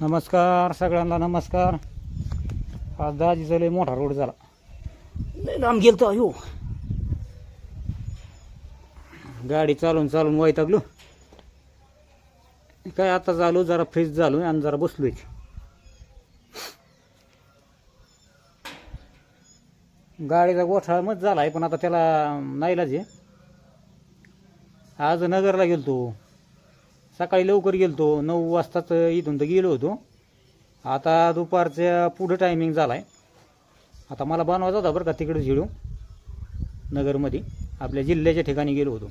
नमस्कार सगळ्यांना नमस्कार. आज दाजीचा लय मोठा रोड झाला. लय लांब गेलतो अयो गाडी चालून चालून वैतागलो. काय आता झालो जरा फ्रेश झालो आणि जरा बसलोय. गाडीचा गोठा मत झाला आहे पण आता त्याला नाईलाज आहे. आज नगरला गेलतो. सकाळी लवकर गेलतो. नऊ वाजताच इथून तर गेलो होतो. आता दुपारच्या पुढं टायमिंग झाला आहे आता मला बनवायचा होता बरं का तिकडे झिडू नगरमध्ये आपल्या जिल्ह्याच्या ठिकाणी गेलो होतो.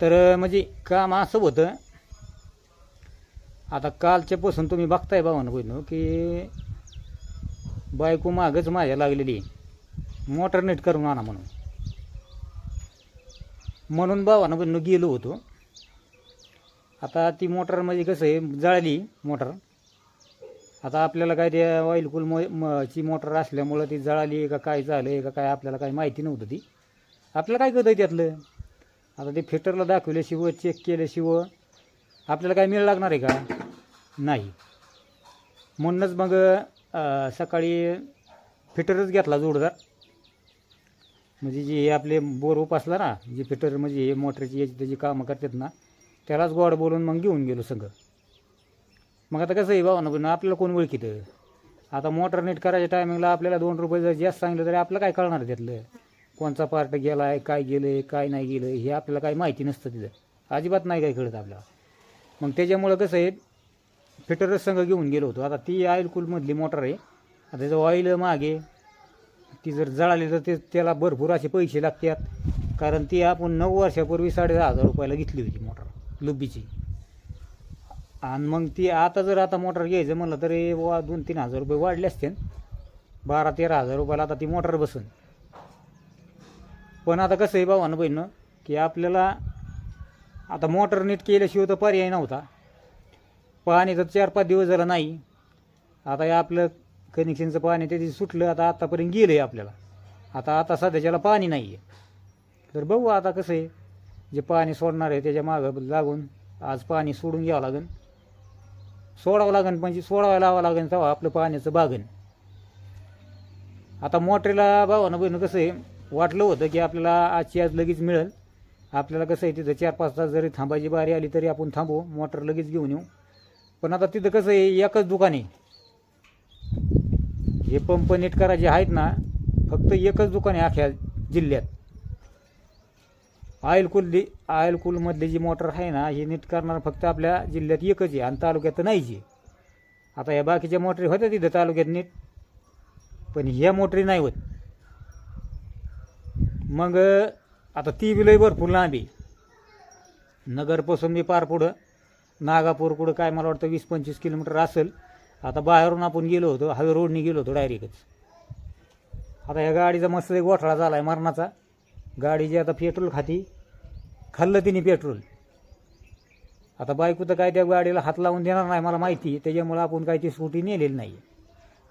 तर म्हणजे काम असं होतं आता कालच्यापासून तुम्ही बघताय भावानं बहिणं की बायको मागच माझ्या लागलेली आहे. मोटर नीट करून आणा म्हणून. म्हणून भावानं बहिणं गेलो होतो. आता ती मोटर म्हणजे कसं आहे जळाली मोटर. आता आपल्याला काय ते ऑइल कूल म ची मोटर असल्यामुळं ती जळाली का काय झालं का काय आपल्याला काय माहिती नव्हतं ती. आपल्याला काय कळतं त्यातलं? आता ते फिटरला दाखवल्याशिवाय चेक केल्याशिवाय आपल्याला काय मिळ लागणार आहे का? नाही. म्हणूनच मग अं, सकाळी फिटरच घेतला जोडदार म्हणजे जे हे आपले बोर उपासला ना जे फिटर म्हणजे हे मोटरची याची त्याची कामं करतात ना त्यालाच गोड बोलून मग घेऊन गेलो सगळं मग आता कसं आहे भावना पण आपल्याला कोण ओळखीतं? आता मोटर नीट करायच्या टायमिंगला आपल्याला दोन रुपये जर जास्त सांगितलं तरी आपलं काय कळणार त्यातलं? कोणचा पार्ट गेला आहे काय गेलं आहे काय नाही गेलं हे आपल्याला काही माहिती नसतं तिथं. अजिबात नाही काय कळत आपल्याला. मग त्याच्यामुळं कसं आहे फिटरच संघ घेऊन गेलो होतो. आता ती ऑइल कूलमधली मोटर आहे. आता त्याचं ऑइल मागे. ती जर जळाली तर ते त्याला भरपूर असे पैसे लागतात. कारण ती आपण नऊ वर्षापूर्वी साडे दहा हजार रुपयाला घेतली होती मोटर. लुब्बीची. आणि मग ती आता जर आता मोटर घ्यायचं म्हणलं तरी वा दोन तीन हजार रुपये वाढले असते बारा तेरा हजार रुपयाला आता ती मोटर बसून. पण आता कसं आहे भावानं बहिणं की आपल्याला आता मोटर नीट केल्याशिवाय तर पर्याय नव्हता. पाणी तर चार पाच दिवस झालं नाही. आता हे आपलं कनेक्शनचं पाणी ते सुटलं आता आत्तापर्यंत गेलं आहे आपल्याला. आता आता सध्याच्याला पाणी नाही आहे तर बघू आता कसं आहे. जे पाणी सोडणार आहे त्याच्या मागं लागून आज पाणी सोडून घ्यावं लागेल सोडावं लागेल म्हणजे सोडावं लावावं लागेल तेव्हा आपलं पाण्याचं बागन. आता मोटरीला भावानं बहिणं कसं आहे वाटलं होतं की आपल्याला आजची आज लगेच मिळेल. आपल्याला कसं आहे तिथं चार पाच तास जरी थांबायची बारी आली तरी आपण थांबू मोटर लगेच घेऊन येऊ. पण आता तिथं कसं आहे एकच दुकान आहे. हे पंप नीट करायचे आहेत ना फक्त एकच दुकान आहे अख्या जिल्ह्यात. ऑइल कूल ऑइल कूलमधली जी मोटर आहे ना ही नीट करणार फक्त आपल्या जिल्ह्यात एकच आहे आणि तालुक्यात नाहीच आहे. आता या बाकीच्या मोटरी होत्या तिथं तालुक्यात नीट पण ह्या मोटरी नाही होत. मग आता ती बी लई भरपूर लांब आहे. नगरपासून मी पार पुढं. नागापूर कुठं काय मला वाटतं वीस पंचवीस किलोमीटर असेल. आता बाहेरून आपण गेलो होतो हायवे रोडनी गेलो होतो डायरेक्टच. आता या गाडीचा मस्त एक गोठळा झाला आहे मरणाचा. गाडीची आता पेट्रोल खाती. खाल्लं तिने पेट्रोल. आता बायको तर काय त्या गाडीला हात लावून देणार नाही मला माहिती त्याच्यामुळं आपण काय ती स्कूटी नेलेली नाही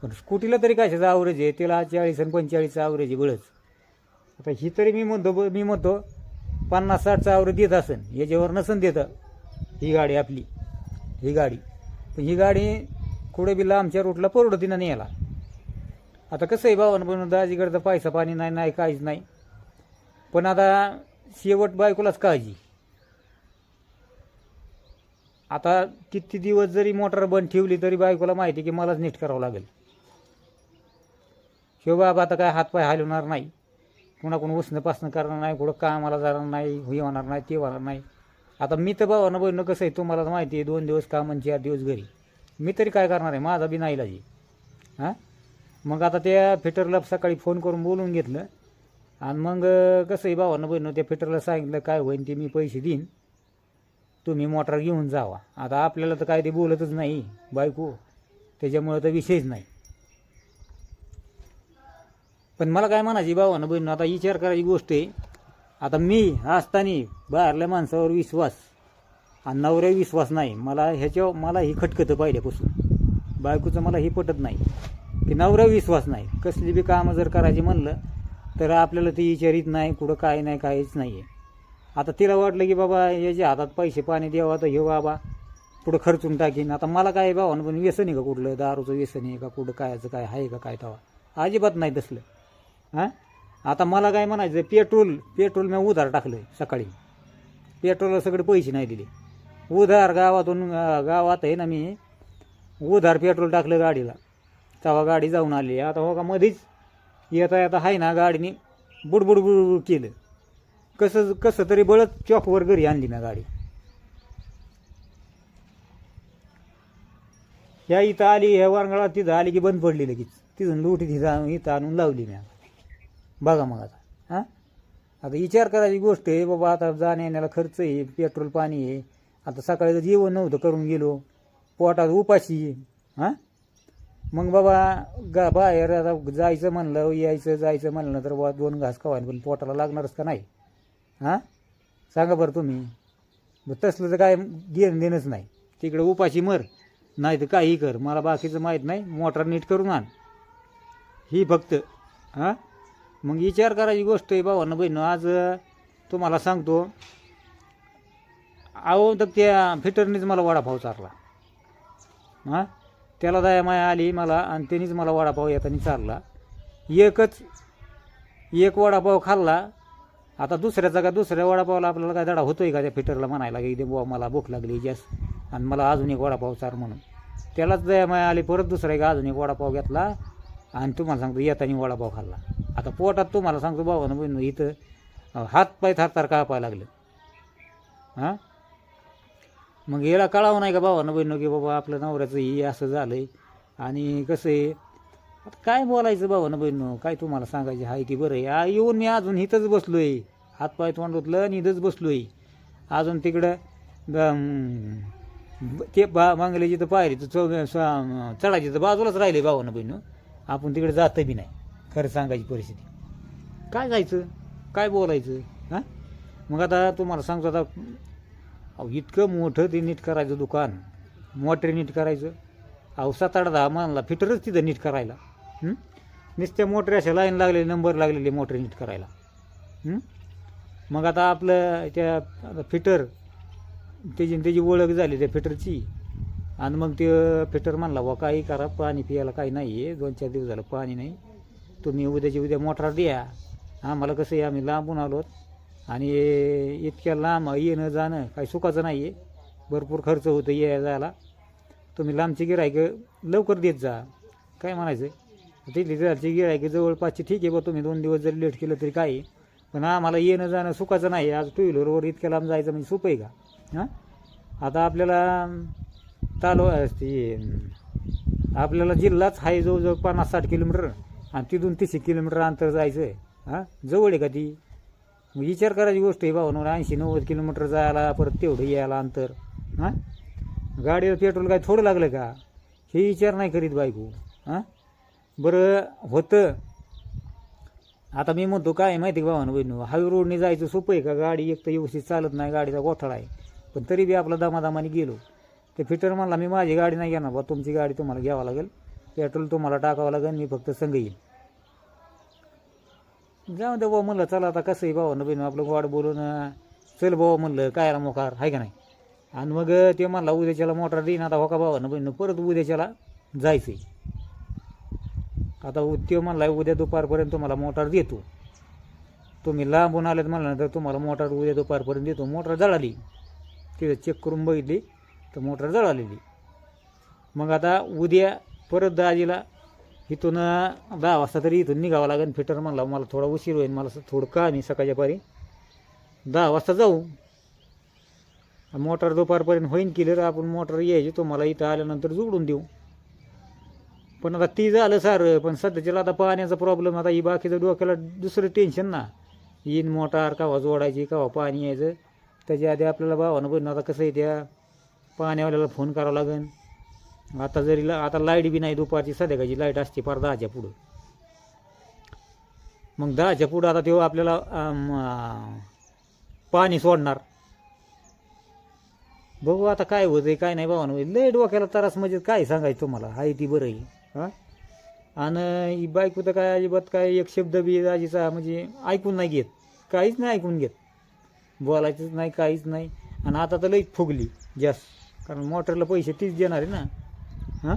पण स्कूटीला तरी कशाचं आवरेज आहे? तिला चाळीस आणि पंचेचाळीसचा आवरेज आहे बळच. आता ही तरी मी म्हणतो ब- मी म्हणतो पन्नास साठचा आवरेज देत असेल याच्यावर नसन देतं ही गाडी आपली. ही गाडी. पण ही गाडी कुठे बी लांबच्या रूटला परवडतीनं ना आता कसं आहे भावानं पण दाजीकडचं पैसा पाणी नाही नाही काहीच नाही. पण आता शेवट बायकोलाच काळजी. आता किती दिवस जरी मोटर बंद ठेवली तरी बायकोला माहिती की मलाच नीट करावं लागेल. शिवबाबा आता काय हातपाय हलवणार नाही. कुणाकडून कोण उसणं पासणं करणार नाही कुठं कामाला जाणार नाही हे होणार नाही ते होणार नाही. आता मी तर भावानं बहिणं कसं आहे तुम्हाला तर माहिती आहे दोन दिवस काम आणि चार दिवस घरी. मी तरी काय करणार आहे? माझा बी नाही लाजी हां? मग आता त्या फिटरला सकाळी फोन करून बोलवून घेतलं. आणि मग कसं आहे भावानं बहिणं त्या फिटरला सांगितलं काय होईन ते मी पैसे देईन. तुम्ही मोटर घेऊन जावा. आता आपल्याला तर काय ते बोलतच नाही बायको. त्याच्यामुळं तर विषयच नाही. पण मला काय म्हणायची भावानं बहिण आता विचार करायची गोष्ट आहे. आता मी असताना बाहेरल्या माणसावर विश्वास आणि नवऱ्या विश्वास नाही. मला ह्याच्यावर मला ही खटकतं पहिल्यापासून. बायकोचं मला ही पटत नाही. की नवऱ्या विश्वास नाही. कसली बी कामं जर करायची म्हणलं तर आपल्याला ती विचारित नाही कुठं काय नाही काहीच नाही आहे आता तिला वाटलं की बाबा याच्या हातात पैसे पाणी द्यावा तर हे बाबा पुढं खर्चून टाकीन. आता मला काय भावानं पण व्यसन आहे का कुठलं? दारूचं व्यसन आहे का कुठं कायचं काय आहे का काय तवा? अजिबात नाही तसलं. हां? आता मला काय म्हणायचं पेट्रोल पेट्रोल मी उधार टाकलं सकाळी. पेट्रोलला सगळे पैसे नाही दिले. उधार गावातून गावात आहे ना मी उधार पेट्रोल टाकलं गाडीला. तेव्हा गाडी जाऊन आली. आता हो का मध्येच येता येता आहे ना गाडीने बुडबुड बुडबुड केलं. कसं कसं तरी बळत चॉकवर घरी आणली ना गाडी. ह्या इथं आली ह्या वारंगळात तिथं आली की बंद पडली लगेच. तिथून लुटी तिथं इथं आणून लावली मी बघा मग आता हां? आता विचार करायची गोष्ट आहे बाबा आता जाण्या येण्याला खर्च आहे पेट्रोल पाणी आहे. आता सकाळी जेवण नव्हतं करून गेलो. पोटात उपाशी आहे हां? मग बाबा गा बाहेर आता जायचं म्हणलं यायचं जायचं म्हणलं तर बाबा दोन घास खावायला पण पोटाला लागणारच का नाही? हां? सांगा बरं तुम्ही. मग तसलं तर काय घेणं देणंच नाही. तिकडे उपाशी मर नाही तर काही कर. मला बाकीचं माहीत नाही. मोटर नीट करून आण. ही फक्त हां? मग विचार करायची गोष्ट आहे भावानं बहिणं. आज तुम्हाला सांगतो अहो तर त्या फिटरनीच मला वडापाव चारला. हां? त्याला दया माया आली मला आणि त्यांनीच मला वडापाव येताना चालला. एकच एक वडापाव खाल्ला. आता दुसऱ्याचा का दुसऱ्या वडापावला आपल्याला काय धडा होतोय का त्या फिटरला म्हणायला की बुवा मला भूक लागली जास्त आणि मला अजून एक वडापाव चार म्हणून. त्यालाच दया माया आली परत दुसरा एक अजून एक वडापाव घेतला आणि तुम्हाला सांगतो येताना वडापाव खाल्ला. आता पोटात तुम्हाला सांगतो बाबानं बहिण इथं हात पाय थारतार कापायला लागलं. हां? मग याला कळावं नाही का भावानं बहिणं की बाबा आपलं नवऱ्याचं हे असं झालंय. आणि कसं आहे आता काय बोलायचं भावानं बहिणं काय तुम्हाला सांगायचं? आहे की बरं आहे? येऊन मी अजून इथंच बसलो आहे हातपाय तोंड धुतलं आणि इथंच बसलो आहे अजून तिकडं ते बा मांगल्याची तर पायरी तर चौ चढायची तर बाजूलाच राहिले भावानं बहिणं आपण तिकडे जातं बी नाही. खरं सांगायची परिस्थिती. काय जायचं? काय बोलायचं? हां? मग आता तुम्हाला सांगतो आता अहो इतकं मोठं ते नीट करायचं दुकान. मोटर नीट करायचं. अहो सात आठ दहा मानला फिटरच तिथं नीट करायला. नुसत्या मोटर अशा लाईन लागलेली नंबर लागलेली मोटर नीट करायला. मग आता आपलं त्या आता फिटर त्याची त्याची ओळख झाली त्या फिटरची. आणि मग ते फिटर म्हणला वा काही करा पाणी प्यायला काही नाही आहे दोन चार दिवस झालं पाणी नाही. तुम्ही उद्याची उद्या मोटर द्या. आम्हाला कसं आहे आम्ही लांबून आलोत. आणि इतक्या लांब येणं जाणं काही सुखाचं नाही आहे भरपूर खर्च होतं ये जायला. तुम्ही लांबची गिरायकं लवकर देत जा. काय म्हणायचं तिथली घरची गिरायकं जवळपासची ठीक आहे बा. तुम्ही दोन दिवस जरी लेट केलं तरी काय पण आम्हाला येणं जाणं सुखाचं नाही. आज टू व्हीलरवर इतक्या लांब जायचं म्हणजे सोपं आहे का? हां? आता आपल्याला तालु ती आपल्याला जिल्हाच आहे जवळजवळ पन्नास साठ किलोमीटर. आणि तिथून तीस किलोमीटर अंतर जायचं आहे हां? जवळ आहे का ती? विचार करायची गोष्ट आहे भाऊ ऐंशी नव्वद किलोमीटर जायला परत तेवढं यायला अंतर हां? गाडीवर पेट्रोल काय थोडं लागलं का? हे विचार नाही करीत बायको हां? बरं होतं. आता मी म्हणतो काय माहिती आहे का भावानं बहिणू हायवे रोडने जायचं सोपं आहे का? गाडी एक तर व्यवस्थित चालत नाही गाडीचा गोठाळा आहे. पण तरी बी आपला दमादमाने गेलो. ते फिटर म्हणला मी माझी गाडी नाही घेणार बा तुमची गाडी तुम्हाला घ्यावं लागेल. पेट्रोल तुम्हाला टाकावं लागेल मी फक्त संघ येईल. जाऊ दे बाबा म्हणलं चला आता कसं आहे भावानं बहिणू आपलं गोड बोलून चल भाऊ म्हणलं काय मोकार आहे का नाही? आणि मग ते म्हणला उद्याच्याला मोटर देईन आता हो का भावानं बहिणू परत उद्याच्याला जायचं आहे आता उ- ते म्हणला उद्या दुपारपर्यंत तुम्हाला मोटार देतो. तुम्ही लांबून आलेत तर तुम्हाला मोटार उद्या दुपारपर्यंत देतो. मोटार जळाली. तिथं चेक करून बघितली तर मोटार जळालेली. मग आता उद्या परत दाजीला इथून दहा वाजता तरी इथून निघावं लागेल फिटर म्हणला मला थोडा उशीर होईल मला थोडं काम आहे सकाळच्या पारी. दहा वाजता जाऊ. मोटर दुपारपर्यंत होईन क्लिअर आपण मोटर यायची तुम्हाला इथं आल्यानंतर जोडून देऊ. पण आता ती झालं सारं पण सध्याच्याला आता पाण्याचा प्रॉब्लेम आता ही बाकीचं डोक्याला दुसरं टेन्शन ना. येईन मोटार कवा जोडायची कवा पाणी यायचं. त्याच्या आधी आपल्याला भावानं बघणं आता कसं आहे त्या पाण्यावाल्याला फोन करावा लागेल. आता जरी ला- आता लाइट बी नाही दुपारची संध्याकाळची लाइट असते फार दहाच्या पुढं. मग दहाच्या पुढं आता तेव्हा आपल्याला पाणी सोडणार. बघू आता काय होतंय काय नाही भावानं. लय डोक्याला त्रास म्हणजे काय सांगायचं तुम्हाला? हाय ती बरं आहे हां? आणि ही बायको तर काय अजिबात काय एक शब्द बी आजीचा म्हणजे ऐकून नाही घेत. काहीच नाही ऐकून घेत. बोलायचंच नाही काहीच नाही. आणि आता तर लईच फुगली जास्त. कारण मोटरला पैसे तीच देणार आहे ना. हां?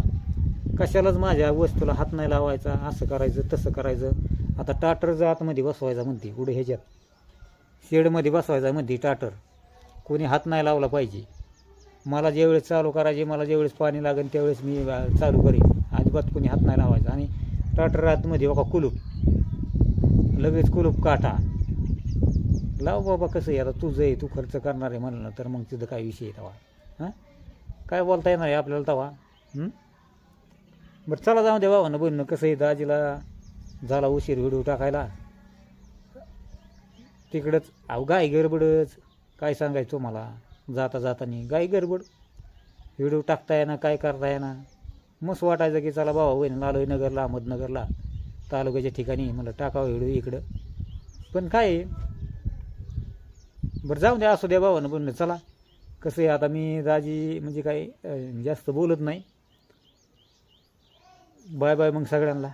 कशालाच माझ्या वस्तूला हात नाही लावायचा असं करायचं तसं करायचं. आता टाटरचं आतमध्ये बसवायचा म्हणते पुढे ह्याच्यात. शेडमध्ये बसवायचा म्हणते टाटर. कोणी हात नाही लावला पाहिजे. मला ज्यावेळेस चालू करायचे मला ज्यावेळेस पाणी लागेल त्यावेळेस मी चालू करेन. अजिबात कोणी हात नाही लावायचा. आणि टाटर आतमध्ये बघा कुलूप. लगेच कुलूप काटा. लाव बाबा कसं आहे आता तुझं आहे तू खर्च करणार आहे म्हणलं तर मग तिथं काय विषय आहे तवा? हां? काय बोलता येणार आहे आपल्याला तवा? बरं चला जाऊ दे बाबा ना कसं आहे दाजीला झाला उशीर व्हिडिओ टाकायला. तिकडंच अहो गाय गडबडच. काय सांगायचं मला जाता जातानी गाय गडबड. व्हिडिओ टाकता येणार काय करता येणार मस्त वाटायचं की चला भावा वहिनी आलोय नगरला अहमदनगरला. तालुक्याच्या ठिकाणी मला टाकावं व्हिडिओ इकडं. पण काय बरं जाऊ द्या असू द्या भावानं पण चला. कसं आहे आता मी दाजी म्हणजे काय जास्त बोलत नाही. बाय बाय मग सगळ्यांना.